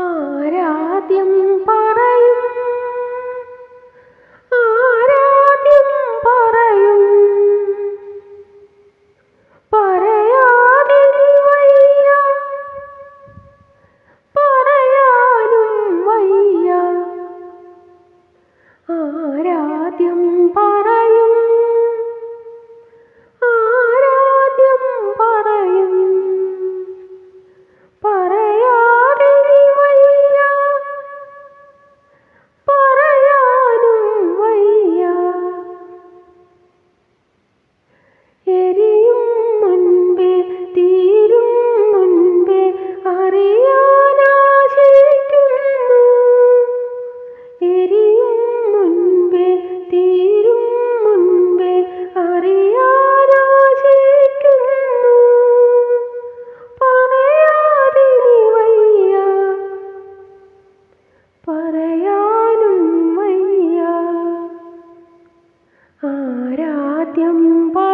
ആരാദ്യം സത്യം പോ